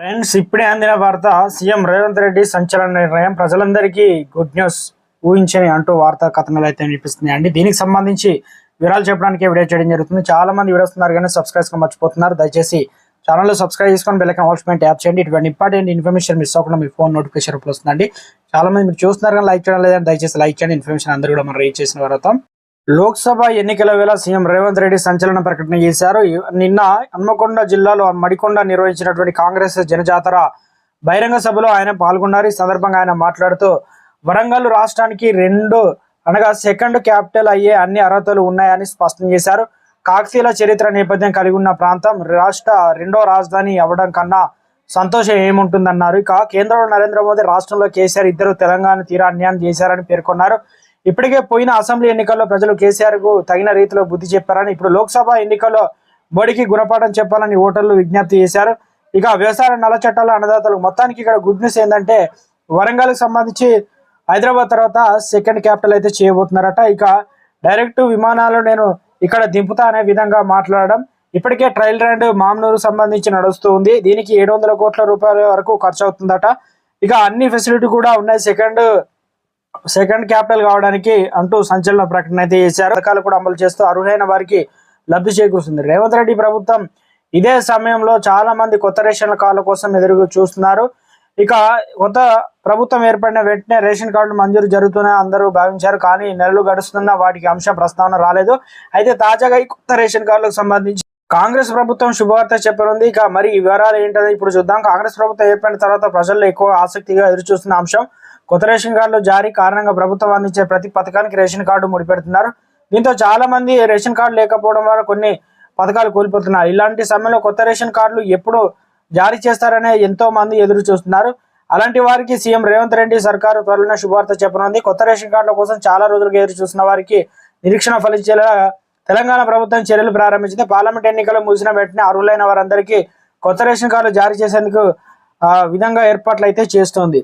Friends ఇప్పుడే అందిన వార్త సీఎం రేవంత్ రెడ్డి సంచలన నిర్ణయం. ప్రజలందరికీ గుడ్ న్యూస్ ఊహించని అంటూ వార్తా కథనాలు అయితే వినిపిస్తున్నాయి. అండి దీనికి సంబంధించి వివరాలు చెప్పడానికి వీడియో చేయడం జరుగుతుంది. చాలా మంది వీడియోస్ ఉన్నారు కానీ సబ్స్క్రైబ్ మర్చిపోతున్నారు. దయచేసి ఛానల్లో సబ్స్క్రైబ్ చేసుకొని బెల్లకన్ ఆల్స్మెంట్ ట్యాప్ చేయండి. ఇటువంటి ఇంపార్టెంట్ ఇన్ఫర్మేషన్ మిస్ అవ్వకుండా మీ ఫోన్ నోటిఫికేషన్ వస్తుందండి. చాలా మంది మీరు చూస్తున్నారు కానీ లైక్ చేయడం లేదని దయచేసి లైక్ చేయండి. ఇన్ఫర్మేషన్ అందరూ కూడా మనం రీచ్ చేసిన తర్వాత లోక్సభ ఎన్నికల వేళ సీఎం రేవంత్ రెడ్డి సంచలన ప్రకటన చేశారు. నిన్న హన్మకొండ జిల్లాలో మడికొండ నిర్వహించినటువంటి కాంగ్రెస్ జనజాతర బహిరంగ సభలో ఆయన పాల్గొన్నారు. ఈ సందర్భంగా ఆయన మాట్లాడుతూ వరంగల్ రాష్ట్రానికి రెండు అనగా సెకండ్ క్యాపిటల్ అయ్యే అన్ని అర్హతలు ఉన్నాయని స్పష్టం చేశారు. కాకతీయుల చరిత్ర నేపథ్యం కలిగి ఉన్న ప్రాంతం రాష్ట్ర రెండో రాజధాని అవ్వడం కన్నా సంతోషం ఏముంటుందన్నారు. ఇక కేంద్రంలో నరేంద్ర మోదీ రాష్ట్రంలో కేసీఆర్ ఇద్దరు తెలంగాణ తీరా అన్యాయం చేశారని పేర్కొన్నారు. ఇప్పటికే పోయిన అసెంబ్లీ ఎన్నికల్లో ప్రజలు కేసీఆర్కు తగిన రీతిలో బుద్ధి చెప్పారని ఇప్పుడు లోక్సభ ఎన్నికల్లో మోడీకి గుణపాఠం చెప్పాలని ఓటర్లు విజ్ఞప్తి చేశారు. ఇక వ్యవసాయ నల్ల చట్టాల అన్నదాతలు మొత్తానికి ఇక్కడ గుడ్ న్యూస్ ఏంటంటే వరంగల్కి సంబంధించి హైదరాబాద్ తర్వాత సెకండ్ క్యాపిటల్ అయితే చేయబోతున్నారట. ఇక డైరెక్ట్ విమానాలు నేను ఇక్కడ దింపుతా అనే విధంగా మాట్లాడడం. ఇప్పటికే ట్రయల్ ర్యాండ్ మామ్నూరు సంబంధించి నడుస్తూ ఉంది. దీనికి ఏడు వందల కోట్ల రూపాయల వరకు ఖర్చు అవుతుందట ఇక అన్ని ఫెసిలిటీ కూడా ఉన్నాయి. సెకండ్ సెకండ్ క్యాపిటల్ కావడానికి అంటూ సంచలన ప్రకటన అయితే చేశారు. పథకాలు కూడా అమలు చేస్తూ అర్హులైన వారికి లబ్ధి చేకూరుస్తుంది. రేవంత్ రెడ్డి ప్రభుత్వం ఇదే సమయంలో చాలా మంది కొత్త రేషన్ కార్డుల కోసం ఎదురు చూస్తున్నారు. ఇక కొత్త ప్రభుత్వం ఏర్పడిన వెంటనే రేషన్ కార్డులు మంజూరు జరుగుతున్నాయి అందరూ భావించారు. కానీ నెలలు గడుస్తున్నా వాటికి అంశం ప్రస్తావన రాలేదు. అయితే తాజాగా ఈ కొత్త రేషన్ కార్డులకు సంబంధించి కాంగ్రెస్ ప్రభుత్వం శుభవార్త చెప్పనుంది. ఇక మరి ఈ వివరాలు ఏంటని ఇప్పుడు చూద్దాం. కాంగ్రెస్ ప్రభుత్వం ఏర్పడిన తర్వాత ప్రజల్లో ఎక్కువ ఆసక్తిగా ఎదురు చూస్తున్న అంశం కొత్త రేషన్ కార్డులు జారీ కారణంగా ప్రభుత్వం అందించే ప్రతి పథకానికి రేషన్ కార్డు ముడిపెడుతున్నారు. దీంతో చాలా మంది రేషన్ కార్డు లేకపోవడం వల్ల కొన్ని పథకాలు కోల్పోతున్నారు. ఇలాంటి సమయంలో కొత్త రేషన్ కార్డులు ఎప్పుడు జారీ చేస్తారనే ఎంతో మంది ఎదురు చూస్తున్నారు అలాంటి వారికి సీఎం రేవంత్ రెడ్డి సర్కారు త్వరలోనే శుభవార్త చెప్పనుంది. కొత్త రేషన్ కార్డుల కోసం చాలా రోజులుగా ఎదురు చూస్తున్న వారికి నిరీక్షణ ఫలించేలా తెలంగాణ ప్రభుత్వం చర్యలు ప్రారంభించింది. పార్లమెంట్ ఎన్నికలు ముగిసిన వెంటనే అర్హులైన వారందరికీ కొత్త రేషన్ కార్డులు జారీ చేసేందుకు ఆ విధంగా ఏర్పాట్లు అయితే చేస్తోంది.